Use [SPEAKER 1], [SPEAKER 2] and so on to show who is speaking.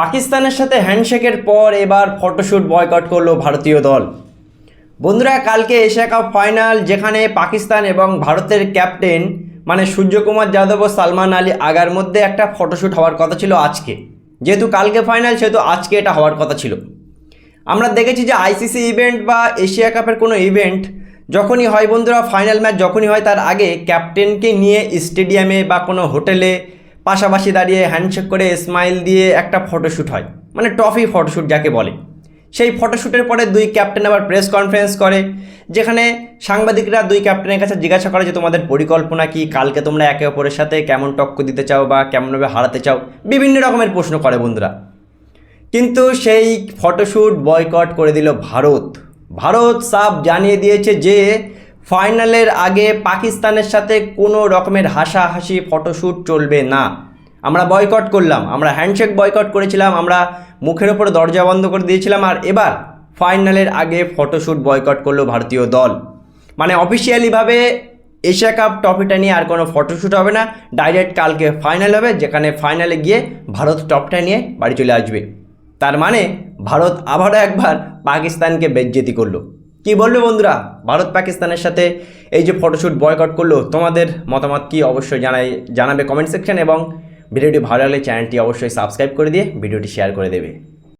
[SPEAKER 1] পাকিস্তানের সাথে হ্যান্ডশেকের পর এবার ফটোশ্যুট বয়কট করল ভারতীয় দল। বন্ধুরা, কালকে এশিয়া কাপ ফাইনাল, যেখানে পাকিস্তান এবং ভারতের ক্যাপ্টেন মানে সূর্যকুমার যাদব ও সালমান আলী আগার মধ্যে একটা ফটোশ্যুট হওয়ার কথা ছিল আজকে। যেহেতু কালকে ফাইনাল, সেহেতু আজকে এটা হওয়ার কথা ছিল। আমরা দেখেছি যে আইসিসি ইভেন্ট বা এশিয়া কাপের কোনো ইভেন্ট যখনই হয় বন্ধুরা ফাইনাল ম্যাচ যখনই হয়, তার আগে ক্যাপ্টেনকে নিয়ে স্টেডিয়ামে বা কোনো হোটেলে পাশাপাশি দাঁড়িয়ে হ্যান্ডশেক করে স্মাইল দিয়ে একটা ফটোশ্যুট হয়। মানে ট্রফি ফটোশ্যুট যাকে বলে। সেই ফটোশ্যুটের পরে দুই ক্যাপ্টেন আবার প্রেস কনফারেন্স করে, যেখানে সাংবাদিকরা দুই ক্যাপ্টেনের কাছে জিজ্ঞাসা করে যে, তোমাদের পরিকল্পনা কি? কালকে তোমরা একে অপরের সাথে কেমন টক্কর দিতে চাও বা কেমনভাবে হারাতে চাও? বিভিন্ন রকমের প্রশ্ন করে বন্ধুরা। কিন্তু সেই ফটোশ্যুট বয়কট করে দিল ভারত। ভারত সাফ জানিয়ে দিয়েছে যে ফাইনালের আগে পাকিস্তানের সাথে কোনো রকমের হাসাহাসি, ফটোশ্যুট চলবে না। আমরা বয়কট করলাম, আমরা হ্যান্ডশেক বয়কট করেছিলাম, আমরা মুখের ওপর দরজা বন্ধ করে দিয়েছিলাম আর এবার ফাইনালের আগে ফটোশ্যুট বয়কট করল ভারতীয় দল। মানে অফিসিয়ালিভাবে এশিয়া কাপ ট্রফিটা নিয়ে আর কোনো ফটোশ্যুট হবে না, ডাইরেক্ট কালকে ফাইনাল হবে, যেখানে ফাইনালে গিয়ে ভারত টপটা নিয়ে বাড়ি চলে আসবে। তার মানে ভারত আবারও একবার পাকিস্তানকে বেজ্জেতি করল। কি বলবে বন্ধুরা? ভারত পাকিস্তানের সাথে এই যে ফটোশ্যুট বয়কট করল, তোমাদের মতামত কি অবশ্যই জানাই, জানাবে কমেন্ট সেকশন এবং ভিডিওটি ভালো লাগলে চ্যানেলটি অবশ্যই সাবস্ক্রাইব করে দিয়ে ভিডিওটি শেয়ার করে দেবে।